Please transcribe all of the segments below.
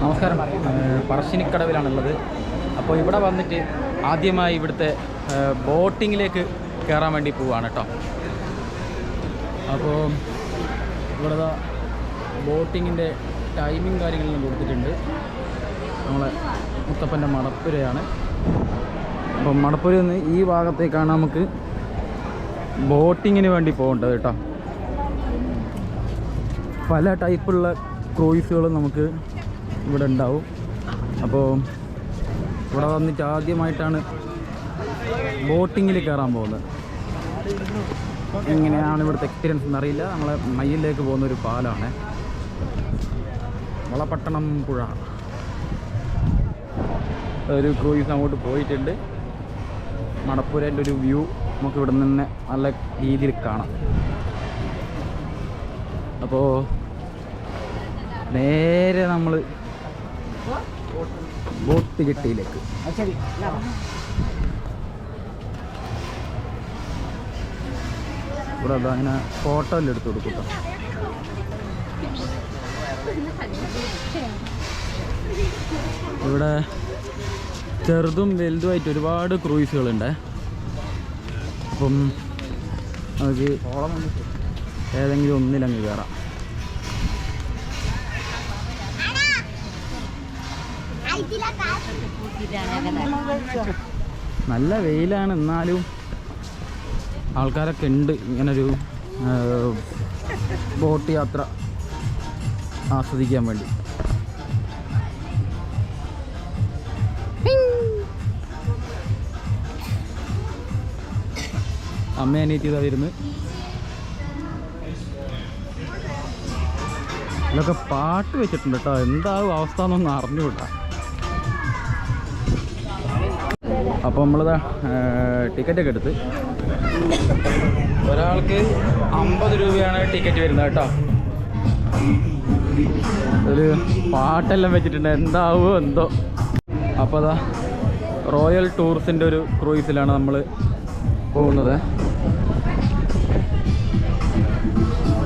നമസ്കാരം. പറശ്ശിനിക്കടവിലാണുള്ളത്. അപ്പോൾ ഇവിടെ വന്നിട്ട് ആദ്യമായി ഇവിടുത്തെ ബോട്ടിങ്ങിലേക്ക് കയറാൻ വേണ്ടി പോവുകയാണ് കേട്ടോ. അപ്പോൾ ഇവിടെ ദാ ബോട്ടിങ്ങിന്റെ ടൈമിങ് കാര്യങ്ങളെല്ലാം കൊടുത്തിട്ടുണ്ട്. നമ്മളെ മുത്തപ്പന്റെ മടപ്പുരയാണ്. അപ്പോൾ മടപ്പുരയിൽ നിന്ന് ഈ ഭാഗത്തേക്കാണ് നമുക്ക് ബോട്ടിങ്ങിന് വേണ്ടി പോകേണ്ടത് കേട്ടോ. പല ടൈപ്പുള്ള ക്രൂയിസുകളും നമുക്ക് ഇവിടെ ഉണ്ടാവും. അപ്പോൾ ഇവിടെ വന്നിട്ട് ആദ്യമായിട്ടാണ് ബോട്ടിങ്ങിൽ കയറാൻ പോകുന്നത്. എങ്ങനെയാണ് ഇവിടുത്തെ എക്സ്പീരിയൻസ് എന്നറിയില്ല നമ്മളെ മയ്യിലേക്ക് പോകുന്ന ഒരു പാലാണ്. വളപട്ടണം പുഴ. ഒരു ക്രൂയിസ് അങ്ങോട്ട് പോയിട്ടുണ്ട്. മടപ്പുരേന്റെ ഒരു വ്യൂ നമുക്ക് ഇവിടെ നിന്ന് നല്ല രീതിയിൽ കാണാം. അപ്പോൾ നേരെ നമ്മൾ ബോട്ട് ജെട്ടിയിലേക്ക് ഇവിടെ അതാ ഇങ്ങനെ ഫോട്ടോ എല്ലാം എടുത്ത് കൊടുക്കും ട്ടോ. ഇവിടെ ചെറുതും വലുതുമായിട്ട് ഒരുപാട് ക്രൂയിസുകളുണ്ട്. അപ്പം നമുക്ക് ഏതെങ്കിലും ഒന്നിലങ്ങ് കയറാം. നല്ല വെയിലാണ് എന്നാലും ആൾക്കാരൊക്കെ ഉണ്ട്. ഇങ്ങനൊരു ബോട്ട് യാത്ര ആസ്വദിക്കാൻ വേണ്ടി. അമ്മ അനിയത്തി ഇതാ ഇതൊക്കെ പാട്ട് വെച്ചിട്ടുണ്ട് കേട്ടോ. എന്താവും അവസ്ഥ എന്നൊന്നും അറിഞ്ഞുകൂടാ. അപ്പോൾ നമ്മളിതാ ടിക്കറ്റൊക്കെ എടുത്ത്. ഒരാൾക്ക് അമ്പത് രൂപയാണ് ടിക്കറ്റ് വരുന്നത് കേട്ടോ. ഒരു പാട്ടെല്ലാം വെച്ചിട്ടുണ്ട്. എന്താവോ എന്തോ. അപ്പോൾ അതാ റോയൽ ടൂറിസിന്റെ ഒരു ക്രൂയിസിലാണ് നമ്മൾ പോകുന്നത്.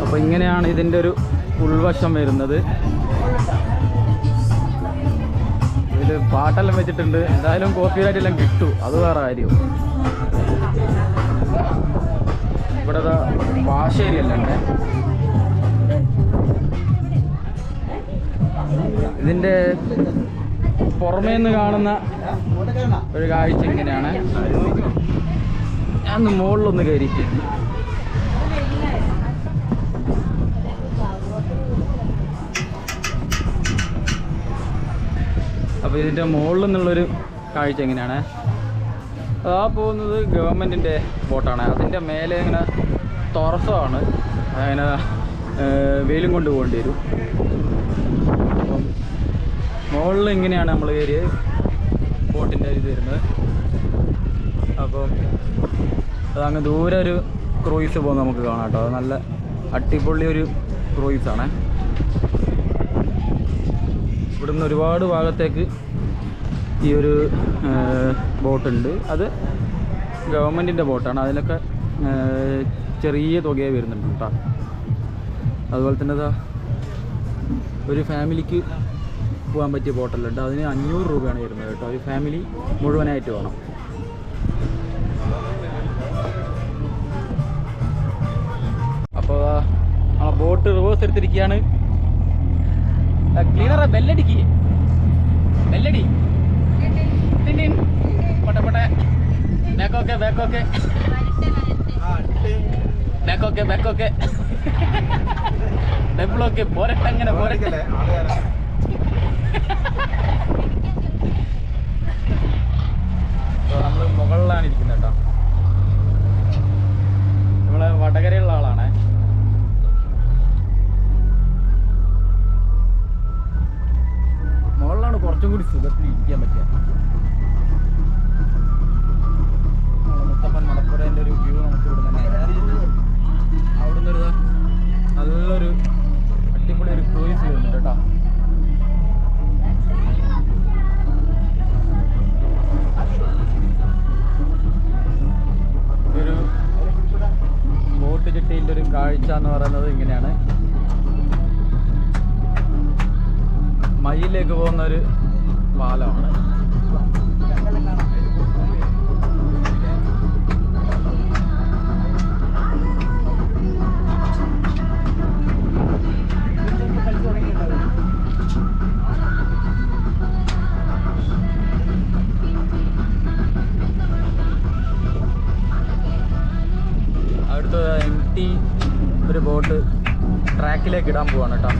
അപ്പോൾ ഇങ്ങനെയാണ് ഇതിന്റെ ഒരു ഉൾവശം വരുന്നത്. ഇതിൽ പാട്ടെല്ലാം വെച്ചിട്ടുണ്ട്. എന്തായാലും കോപ്പിറൈറ്റ് എല്ലാം കിട്ടും. അത് വേറെ കാര്യം. ഇവിടെ പാശ്ശേരി അല്ലേ ഇതിന്റെ പുറമേ നിന്ന് കാണുന്ന ഒരു കാഴ്ച ഇങ്ങനെയാണ്. ഞാൻ മുകളിലൊന്ന് കയറിയിട്ട് അപ്പോൾ ഇതിന്റെ മുകളിൽ നിന്നുള്ളൊരു കാഴ്ച എങ്ങനെയാണ്? ആ പോകുന്നത് ഗവൺമെന്റിന്റെ ബോട്ടാണ്. അതിന്റെ മേലെ ഇങ്ങനെ തുറസമാണ് അങ്ങനെ വെയിലും കൊണ്ട് പോകേണ്ടി വരും. അപ്പം മുകളിൽ ഇങ്ങനെയാണ് നമ്മൾ കയറി ബോട്ടിന്റെ ഇത് വരുന്നത്. അപ്പം അതങ്ങ് ദൂരെ ഒരു ക്രൂയിസ് പോകുന്നത് നമുക്ക് കാണാം കേട്ടോ. നല്ല അടിപൊളി ഒരു ക്രൂയിസാണ്. ഇവിടുന്ന് ഒരുപാട് ഭാഗത്തേക്ക് ഈ ഒരു ബോട്ടുണ്ട്. അത് ഗവൺമെന്റിന്റെ ബോട്ടാണ്. അതിലൊക്കെ ചെറിയ തുകയെ വരുന്നുണ്ട് കേട്ടോ. അതുപോലെ തന്നെ ഇതാ ഒരു ഫാമിലിക്ക് പോകാൻ പറ്റിയ ബോട്ടെല്ലാം അതിന് അഞ്ഞൂറ് രൂപയാണ് വരുന്നത് കേട്ടോ. ഒരു ഫാമിലി മുഴുവനായിട്ട് വേണം. അപ്പോൾ ആ ബോട്ട് റിവേഴ്സ് എടുത്തിരിക്കുകയാണ്. ക്ലീനറെ ബെല്ലടിക്ക് ബെല്ലടി പൊട്ടപ്പൊട്ടെ ബാക്കോക്കെ ബാക്കോക്കെ ബാക്കോക്കെ ബാക്കോക്കെ ഡബിളൊക്കെ പോരട്ടെ അങ്ങനെ പോരട്ടെ. നമ്മൾ മുകളിലാണ് ഇരിക്കുന്നത് കേട്ടോ. നമ്മളെ വടകരയുള്ള കൂടി സുഖത്തിൽ ഇരിക്കാൻ പറ്റുക. മുത്തപ്പൻ മലപ്പുറേന്റെ ഒരു വ്യൂ നമുക്ക് ഇവിടെ തന്നെ. അവിടുന്ന് ഒരു നല്ലൊരു അടിപൊളി ഒരു ക്രൂയിസ് വരുന്നുണ്ട് കേട്ടോ. ഒരു ബോട്ട് ചിട്ടീന്റെ ഒരു കാഴ്ച എന്ന് പറയുന്നത് ഇങ്ങനെയാണ്. മയിലേക്ക് പോകുന്ന ഒരു പാലമാണ്. ഒരു ബോട്ട് ട്രാക്കിലേക്ക് ഇടാൻ പോവാണ് കേട്ടോ.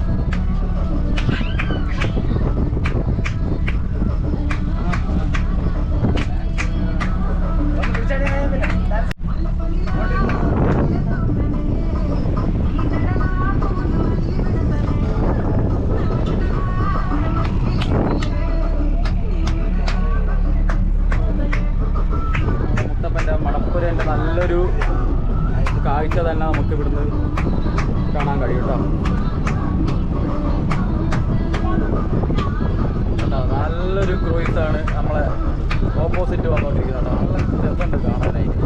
ആണ് നമ്മളെ ഓപ്പോസിറ്റ് വന്നുകൊണ്ടിരിക്കുന്നത് നല്ല രസമുണ്ട് കാണാനായിട്ട്.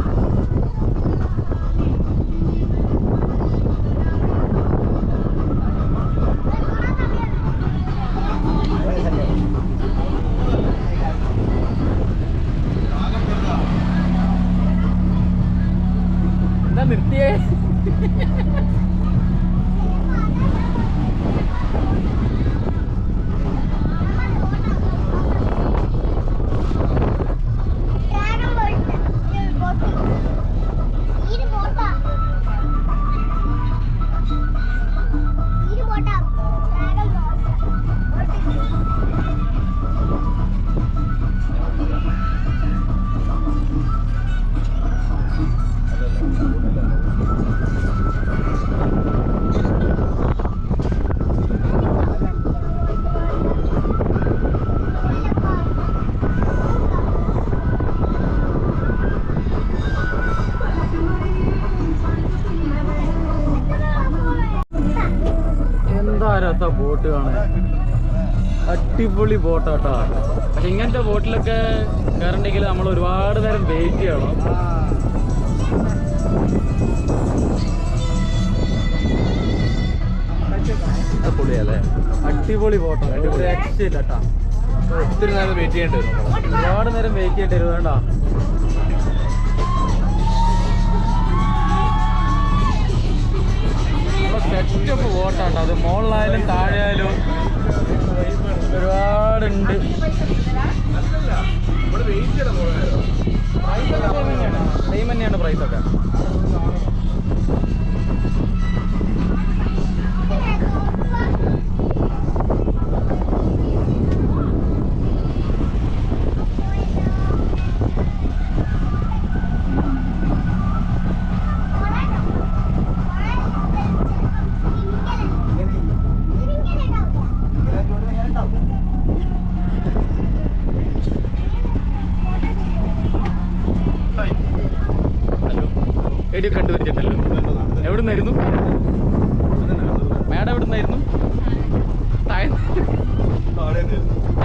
അടിപൊളി ബോട്ടാട്ടാ പക്ഷെ ഇങ്ങനത്തെ ബോട്ടിലൊക്കെ കയറണ്ടെങ്കിൽ നമ്മൾ ഒരുപാട് നേരം വെയിറ്റ് ചെയ്യണം. പൊളിയല്ലേ അടിപൊളി ബോട്ടാണ് അടിപൊളി. രക്ഷയില്ല കേട്ടാ ഒത്തിരി നേരം വെയിറ്റ് ചെയ്യേണ്ടി വരും ഒരുപാട് നേരം വെയിറ്റ് ചെയ്യേണ്ടി വരും വേണ്ട. സെറ്റപ്പ് ബോട്ടാട്ടോ അത് മുകളിലായാലും താഴെയായാലും ഒരുപാടുണ്ട്. സെയിം തന്നെയാണ് price Dairnum? Nei. Dein? Da.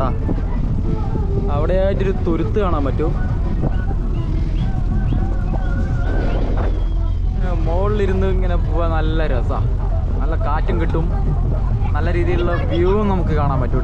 കേട്ടോ. അവിടെ ആയിട്ടൊരു തുരുത്ത് കാണാൻ പറ്റും. മുകളിലിരുന്ന് ഇങ്ങനെ പോവാൻ നല്ല രസമാണ് നല്ല കാറ്റും കിട്ടും. നല്ല രീതിയിലുള്ള വ്യൂവും നമുക്ക് കാണാൻ പറ്റും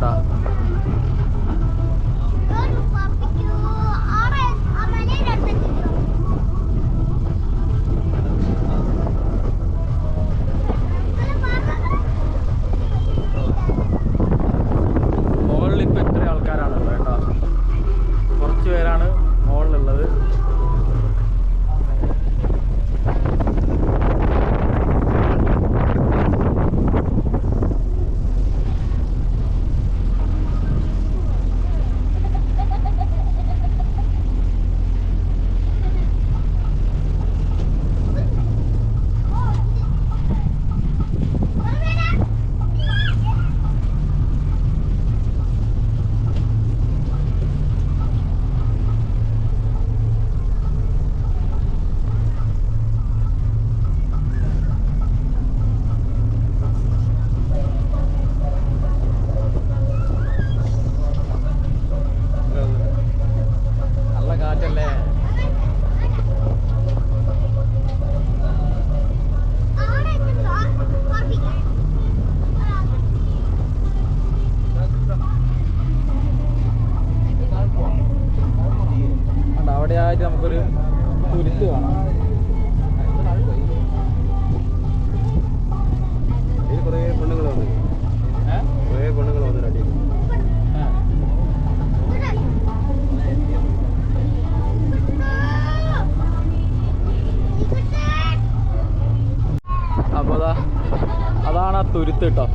അതാണ് ആ തുരുത്ത് കേട്ടോ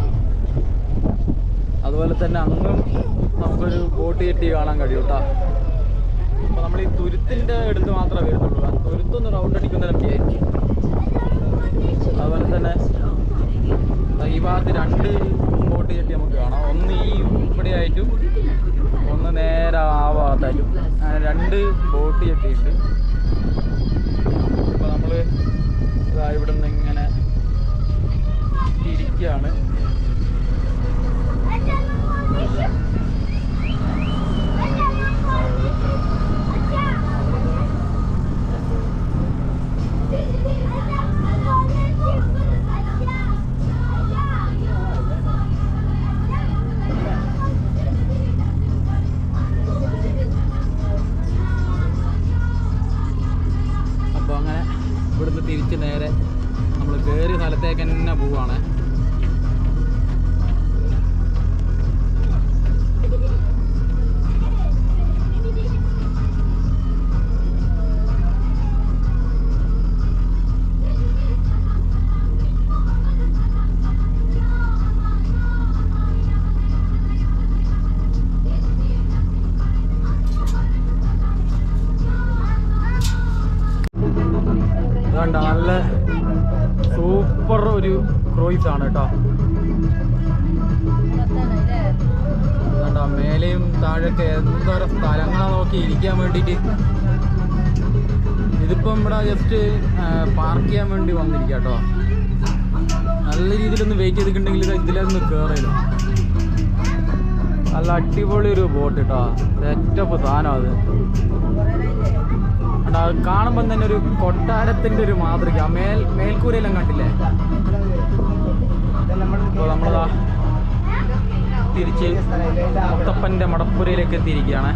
അതുപോലെ തന്നെ അങ്ങും നമുക്കൊരു ബോട്ട് കെട്ടി കാണാൻ കഴിയും കേട്ടോ അപ്പോൾ നമ്മൾ ഈ തുരുത്തിന്റെ അടുത്ത് മാത്രമേ വരുന്നുള്ളൂ. ആ തുരുത്തൊന്ന് റൗണ്ട് അടിക്കുന്നതിനൊക്കെ അതുപോലെ തന്നെ ഈ ഭാഗത്ത് രണ്ട് ബോട്ട് കെട്ടി നമുക്ക് കാണാം. ഒന്ന് ഈ ഇവിടെ ആയിട്ടും ഒന്ന് നേരെ ആ ഭാഗത്തായിട്ടും. അങ്ങനെ രണ്ട് ബോട്ട് കെട്ടിയിട്ട് അപ്പൊ നമ്മൾ ഇവിടെ നിന്ന് ഇങ്ങനെ ഇതിലൊന്ന് കയറില്ല നല്ല അടിപൊളി ഒരു ബോട്ട് കേട്ടോ സെറ്റപ്പ് സാധനം അത്. കാണുമ്പോൾ തന്നെ ഒരു കൊട്ടാരത്തിന്റെ ഒരു മാതൃക. മേൽ മേൽക്കൂരയെല്ലാം കണ്ടില്ലേ? അപ്പോൾ നമ്മളതാ തിരിച്ച് മുത്തപ്പന്റെ മടപ്പുരയിലേക്ക് എത്തിയിരിക്കുകയാണ്.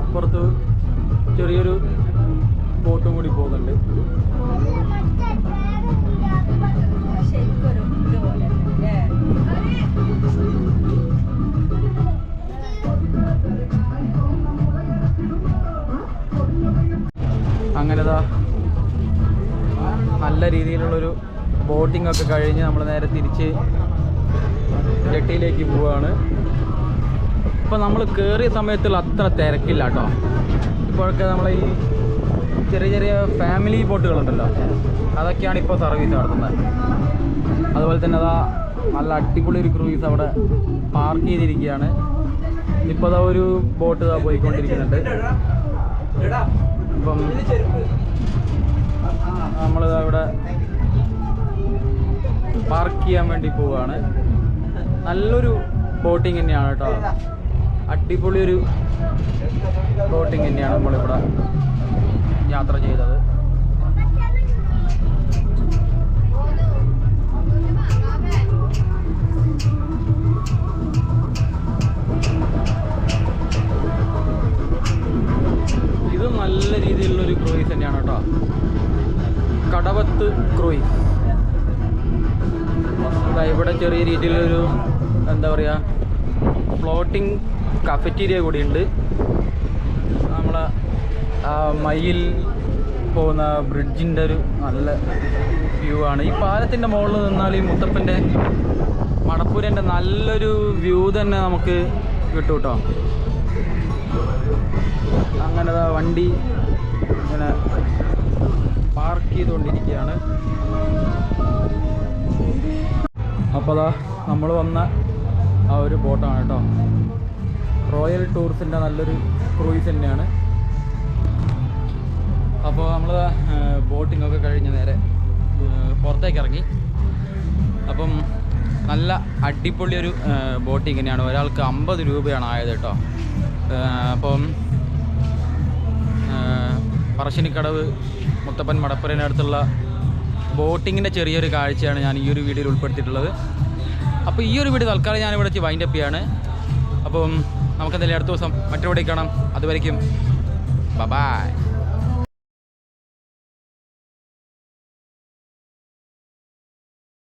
അപ്പുറത്ത് ചെറിയൊരു ബോട്ടും കൂടി പോകുന്നുണ്ട്. അങ്ങനെതാ നല്ല രീതിയിലുള്ളൊരു ബോട്ടിംഗ് ഒക്കെ കഴിഞ്ഞ് നമ്മൾ നേരെ തിരിച്ച് ജെട്ടിയിലേക്ക് പോവുകയാണ് ഇപ്പം നമ്മൾ കയറിയ സമയത്തുള്ള അത്ര തിരക്കില്ല കേട്ടോ ഇപ്പോഴൊക്കെ നമ്മളെ ഈ ചെറിയ ചെറിയ ഫാമിലി ബോട്ടുകളുണ്ടല്ലോ അതൊക്കെയാണ് ഇപ്പോൾ സർവീസ് നടത്തുന്നത്. അതുപോലെ തന്നെ അതാ നല്ല അടിപൊളി ഒരു ക്രൂയിസ് അവിടെ പാർക്ക് ചെയ്തിരിക്കുകയാണ്. ഇപ്പോൾ അതാ ഒരു ബോട്ട് ഇതാ പോയിക്കൊണ്ടിരിക്കുന്നുണ്ട്. ഇപ്പം നമ്മളിതാ ഇവിടെ പാർക്ക് ചെയ്യാൻ വേണ്ടി പോവുകയാണ് നല്ലൊരു ബോട്ടിങ് തന്നെയാണ് കേട്ടോ. അടിപൊളിയൊരു ബോട്ടിങ് തന്നെയാണ് നമ്മളിവിടെ യാത്ര ചെയ്തത്. കടവത്ത് ക്രൂയിസ് ഇവിടെ ചെറിയ രീതിയിലൊരു എന്താ പറയുക ഫ്ലോട്ടിംഗ് കഫറ്റീരിയ കൂടിയുണ്ട്. നമ്മളെ മയിൽ പോകുന്ന ബ്രിഡ്ജിന്റെ ഒരു നല്ല വ്യൂ ആണ്. ഈ പാലത്തിന്റെ മുകളിൽ നിന്നാൽ ഈ മുത്തപ്പന്റെ മടപ്പൂരന്റെ നല്ലൊരു വ്യൂ തന്നെ നമുക്ക് കിട്ടും കേട്ടോ അങ്ങനെ വണ്ടി ഇങ്ങനെ പാർക്ക് ചെയ്തുകൊണ്ടിരിക്കുകയാണ്. അപ്പോൾ അതാ നമ്മൾ വന്ന ആ ഒരു ബോട്ടാണ് കേട്ടോ. റോയൽ ടൂറിസിന്റെ നല്ലൊരു ക്രൂയിസ് തന്നെയാണ്. അപ്പോൾ നമ്മൾ ബോട്ടിംഗ് ഒക്കെ കഴിഞ്ഞ് നേരെ പുറത്തേക്ക് ഇറങ്ങി. അപ്പം നല്ല അടിപൊളി ഒരു ബോട്ടിംഗ് തന്നെയാണ്. ഒരാൾക്ക് അമ്പത് രൂപയാണ് ആയത് കേട്ടോ. പറശ്ശിനിക്കടവ് മുത്തപ്പൻ മടപ്പുരനടുത്തുള്ള ബോട്ടിങ്ങിന്റെ ചെറിയൊരു കാഴ്ചയാണ് ഞാൻ ഈ ഒരു വീഡിയോയിൽ ഉൾപ്പെടുത്തിയിട്ടുള്ളത്. അപ്പോൾ ഈ ഒരു വീഡിയോ തൽക്കാലം ഞാനിവിടെ വൈൻഡ് അപ്പ് ചെയ്യാണ്. അപ്പം നമുക്കെന്തായാലും അടുത്ത ദിവസം മറ്റൊരു വീഡിയോ കാണാം. അതുവരയ്ക്കും ബൈ